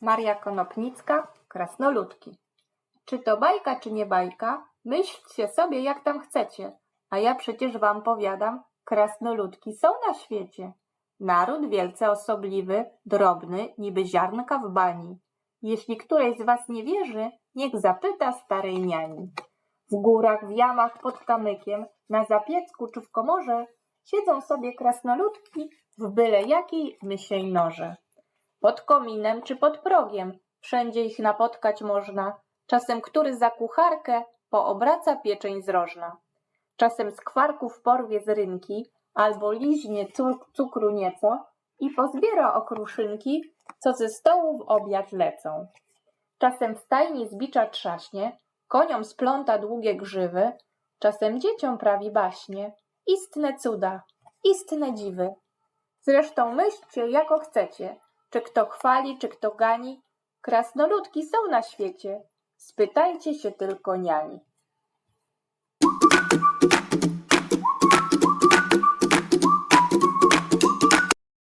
Maria Konopnicka, Krasnoludki. Czy to bajka, czy nie bajka? Myślcie sobie, jak tam chcecie. A ja przecież wam powiadam, krasnoludki są na świecie. Naród wielce osobliwy, drobny, niby ziarnka w bani. Jeśli któreś z was nie wierzy, niech zapyta starej niani. W górach, w jamach, pod kamykiem, na zapiecku czy w komorze siedzą sobie krasnoludki w byle jakiej mysiej norze. Pod kominem czy pod progiem, wszędzie ich napotkać można. Czasem który za kucharkę poobraca pieczeń zrożna. Czasem z kwarków porwie z rynki, albo liźnie cuk- cukru nieco i pozbiera okruszynki, co ze stołu w obiad lecą. Czasem w stajni z bicza trzaśnie, koniom spląta długie grzywy, czasem dzieciom prawi baśnie. Istne cuda, istne dziwy. Zresztą myślcie, jako chcecie, czy kto chwali, czy kto gani, krasnoludki są na świecie. Spytajcie się tylko niani.